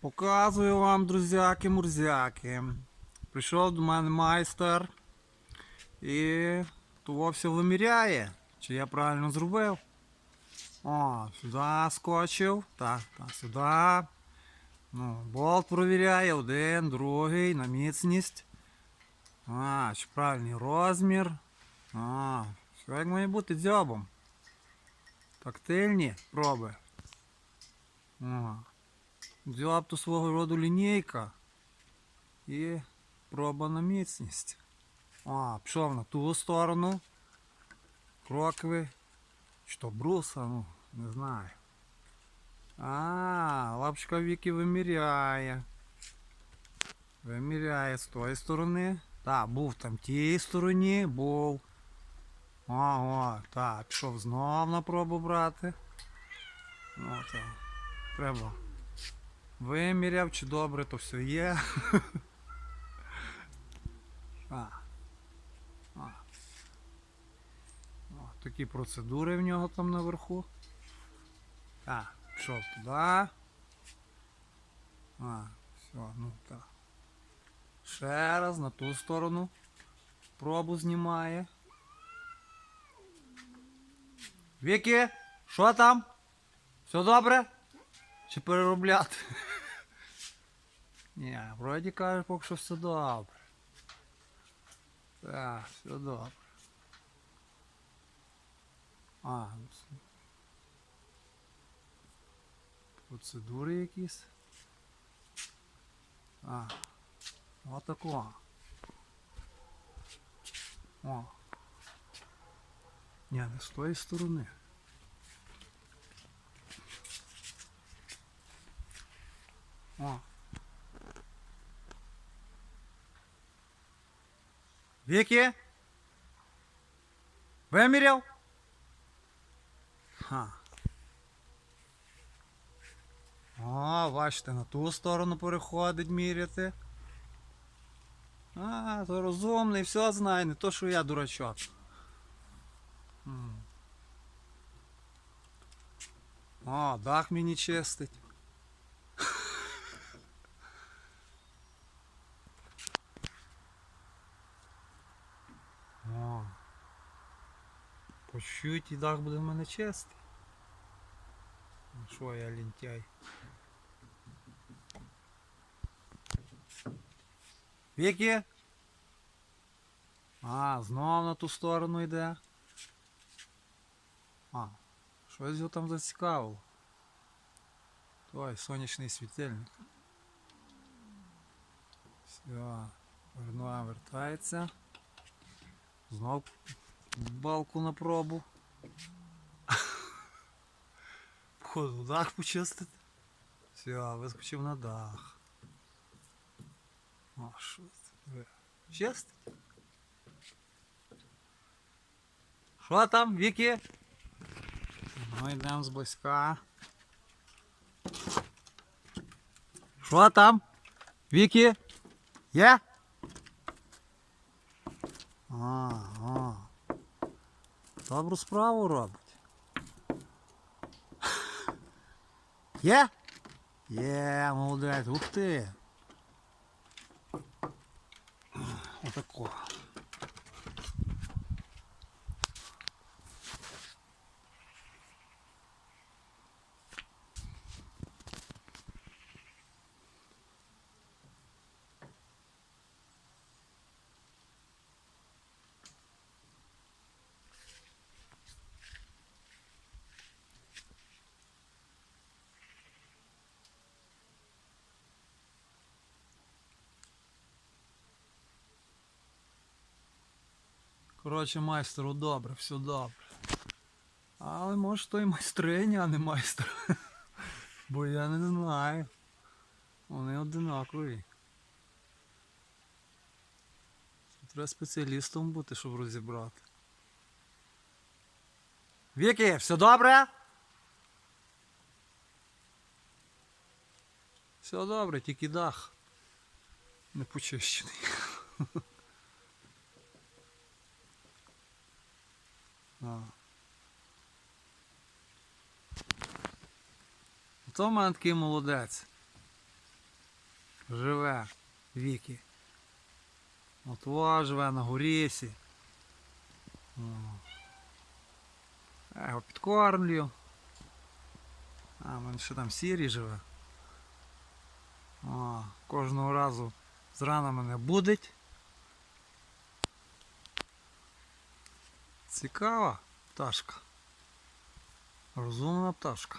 Показую вам, друзяки-мурзяки. Прийшов до мене майстер і того все виміряє, чи я правильно зробив. О, сюди скочив. Так, так, сюди. Ну, болт провіряє, один, другий, на міцність. А, чи правильний розмір. А, все як має бути дзьобом. Тактильні проби. О. Дзьоб то свого роду лінійка. І проба на міцність. А, пішов на ту сторону. Крокви. Чи то бруса, ну, не знаю. А, лапочка Віки виміряє. Виміряє з тої сторони. Так, був там тій стороні, був. О, о, так, пішов знов на пробу брати. Ну, так. Треба. Виміряв, чи добре то все є. а. А. О, такі процедури в нього там наверху. Так, пішов туди. А, все, ну так. Ще раз на ту сторону. Пробу знімає. Віки, що там? Все добре? Чи переробляти? Ні, вроді каже, поки що все добре. Так, все добре. А, ну, це- процедури якісь. А, отако. О. Ні, не з тої сторони. О. Віки? Виміряв? Ха. О, бачите, на ту сторону переходить міряти. А, то розумний, все знає, не то, що я дурачок. О, дах мені чистить. По чуть і дах буде в мене чистий. Ну що я лінтяй? Віки? А, знов на ту сторону йде. А, щось його там зацікавило. Той сонячний світильник. Все, вернуа вертається. Знов балку на пробу. Походу дах почистити. Все, вискочив на дах. О, що це? ви? Чистить? Що там, Віки? Ну, йдемо зблизька. Що там? Віки? Є? А, а. Добру справу робить. Є? Є, молодець, ух ти. Отако. Коротше, майстеру добре, все добре. Але може то і майстриня, а не майстер. Бо я не знаю. Вони одинакові. Треба спеціалістом бути, щоб розібрати. Віки, все добре? Все добре, тільки дах. Не почищений. А. То в мене такий молодець. живе Вікі. От во живе на горісі. Я його підкормлюю. А, в мене ще там сірі живе. О, кожного разу зрана мене будить. Цікава пташка. Розумна пташка.